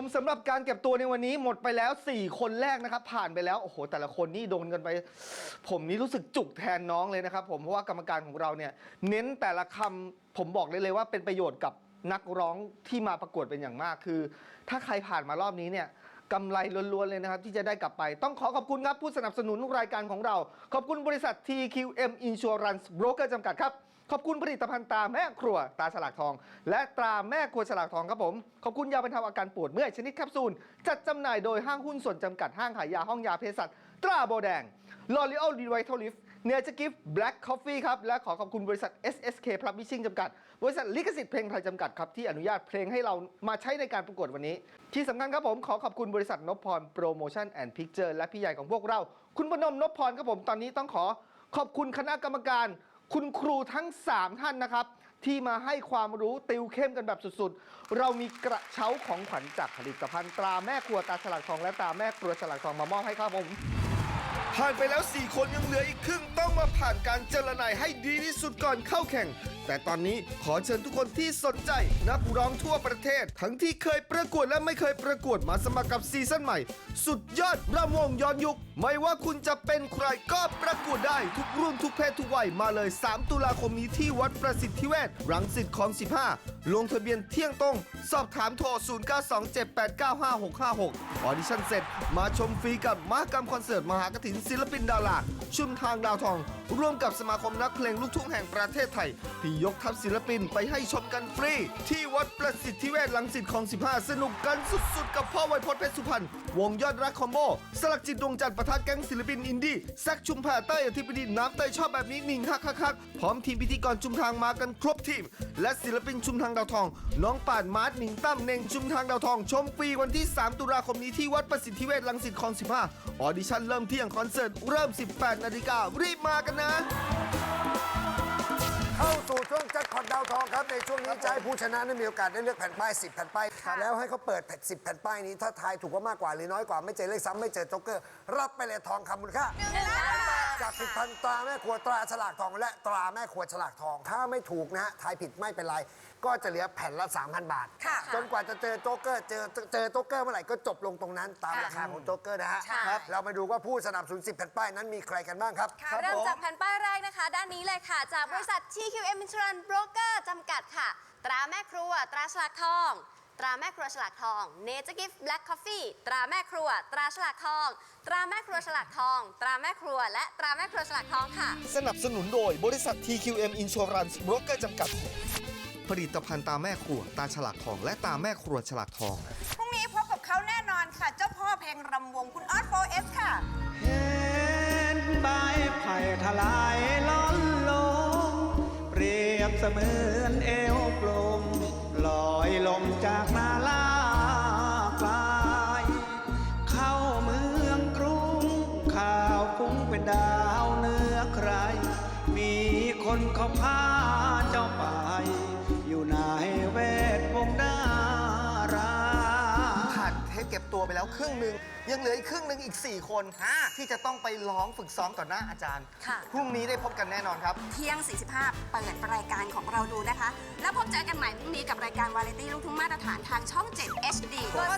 ผมสำหรับการเก็บตัวในวันนี้หมดไปแล้ว 4 คนแรกนะครับ ผ่านไปแล้ว โอ้โห แต่ละคนนี่โดนกันไป ผมนี่รู้สึกจุกแทนน้องเลยนะครับผม เพราะว่ากรรมการของเราเนี่ย เน้นแต่ละคำผมบอกเลยเลยว่าเป็นประโยชน์กับนักร้องที่มาประกวดเป็นอย่างมากคือ ถ้าใครผ่านมารอบนี้เนี่ยกำไรล้วนๆเลยนะครับ ที่จะได้กลับไป ต้องขอขอบคุณครับผู้สนับสนุนรายการของเรา ขอบคุณบริษัท TQM Insurance Broker จำกัดครับ ขอบคุณผลิตภัณฑ์ตาแม่ครัวตาฉลากทอง และตราแม่ครัวฉลากทองครับผม ขอบคุณยาบรรเทาอาการปวดเมื่อยชนิดแคปซูล จัดจำหน่ายโดยห้างหุ้นส่วนจำกัดห้างขายยาห้องยาเภสัชตราโบแดง L'Oreal Revitalift เนเจอร์กิฟต์แบล็กคอฟฟี่ครับ และขอขอบคุณบริษัท SSK Publishing จำกัด บริษัทลิขสิทธิ์เพลงไทยจำกัดครับ ที่อนุญาตเพลงให้เรามาใช้ในการประกวดวันนี้ ที่สำคัญครับผมขอขอบคุณบริษัทนพพรโปรโมชั่นแอนด์พิกเจอร์และพี่ใหญ่ของพวกเรา คุณพนมนพพรครับผมตอนนี้ต้องขอขอบคุณคณะกรรมการ คุณครูทั้ง 3 ท่านนะครับ ที่มาให้ความรู้ติวเข้มกันแบบสุดๆ เรามีกระเช้าของขวัญจากผลิตภัณฑ์ตราแม่ครัวตาฉลากทองและตาแม่ครัวฉลากทองมามอบให้ครับผม ผ่านไปแล้ว 4 คนยังเหลืออีกครึ่งต้องมาผ่านการเจรนายให้ดีที่สุดก่อนเข้าแข่ง แต่ตอนนี้ขอเชิญทุกคนที่สนใจ นักร้องทั่วประเทศ ทั้งที่เคยประกวดและไม่เคยประกวดมาสมัครกับซีซั่นใหม่ สุดยอดระวงย้อนยุค ไม่ว่าคุณจะเป็นใครก็ประกวดได้ทุกรุ่นทุกเพศทุกวัยมาเลย 3 ตุลาคมนี้ที่วัดประสิทธิเวชรังสิตคลอง 15 ลงทะเบียนเที่ยงตรง สอบถามโทร 0927895656 ออดิชั่นเสร็จ มาชมฟรีกับมหกรรมคอนเสิร์ตมหากถินศิลปินดาราชุมทางดาวทอง ร่วมกับสมาคมนักเพลงลูกทุ่งแห่งประเทศไทยที่ยกทัพศิลปินไปให้ชมกันฟรี ที่วัดประสิทธิเวชลังสิตคลอง 15 สนุกกันสุดๆ กับพ่อไวยพจน์เพชรสุพรรณวงยอดรักคอมโบ สลักจิตดวงจันทร์ประทะแก๊งศิลปินอินดี้แซกชุมแพเต้ยอธิบดีน้ำเต้ยชอบแบบนี้นิ่งคักคักพร้อมทีมพิธีกรชุมทางมากันครบทีม และศิลปินชุมทางดาวทอง น้องป่านมาร์ทหนิงตั้มเน่งชุมทางดาวทองชมฟรีวันที่ 3 ตุลาคมนี้ที่วัดประสิทธิเวชลังสิตคลอง15 ออดิชั่นเริ่มเที่ยงคอนเสิร์ตเริ่ม 18 นาฬิการีบมากันนะาวทองครับในช่วงนี้จะให้ผู้ชนะนั้นมีโอกาสได้เลือกแผ่นป้าย 10 แผ่นป้าย แล้วให้เขาเปิดแผ่น10 แผ่นป้ายนี้ ถ้าทายถูกว่ามากกว่าหรือน้อยกว่าไม่เจอเลขซ้ำไม่เจอโจ๊กเกอร์ รับไปเลยทองคำมูลค่าจากผลิตภัณฑ์ตราแม่ครัวตราฉลากทองและตราแม่ครัวฉลากทอง ถ้าไม่ถูกนะฮะทายผิดไม่เป็นไร ก็จะเหลือแผ่นละ 3,000 บาทค่ะจนกว่าจะเจอโจ๊กเกอร์เจอเจอโจ๊กเกอร์เมื่อไหร่ก็จบลงตรงนั้นตามราคาของโจ๊กเกอร์นะฮะค่ะครับเรามาดูว่าผู้สนับสนุน10แผ่นป้ายนั้นมีใครกันบ้างครับค่ะเริ่มจากแผ่นป้ายแรกนะคะ ด้านนี้เลยค่ะ จากบริษัท TQM Insurance Broker จำกัดค่ะ ตราแม่ครัว ตราฉลากทอง ตราแม่ครัวฉลากทอง Nature Gift Black Coffee ตราแม่ครัว ตราฉลากทอง ตราแม่ครัวฉลากทอง ตราแม่ครัว และตราแม่ครัวฉลากทองค่ะ สนับสนุนโดยบริษัท TQM Insurance Broker จำกัด ผลิตภัณฑ์ตาแม่ครัวตาฉลากทอง และตาแม่ครัวฉลากทอง พรุ่งนี้พ บเสมือนเอวกลมลอยลมจากนาลาปลาย เข้าเมืองกรุงข่าวฟุ้งเป็นดาวเหนื้อใคร มีคนเขาพา เทปเก็บตัวไปแล้วครึ่งหนึ่งยังเหลืออีกครึ่งหนึ่งอีก 4 คนที่จะต้องไปร้องฝึกซ้อมต่อหน้าอาจารย์ค่ะ พรุ่งนี้ได้พบกันแน่นอนครับ เที่ยง 45 เปิดรายการของเราดูนะคะ แล้วพบเจอกันใหม่พรุ่งนี้กับรายการวาไรตี้ลูกทุ่งมาตรฐานทางช่อง 7 HD กด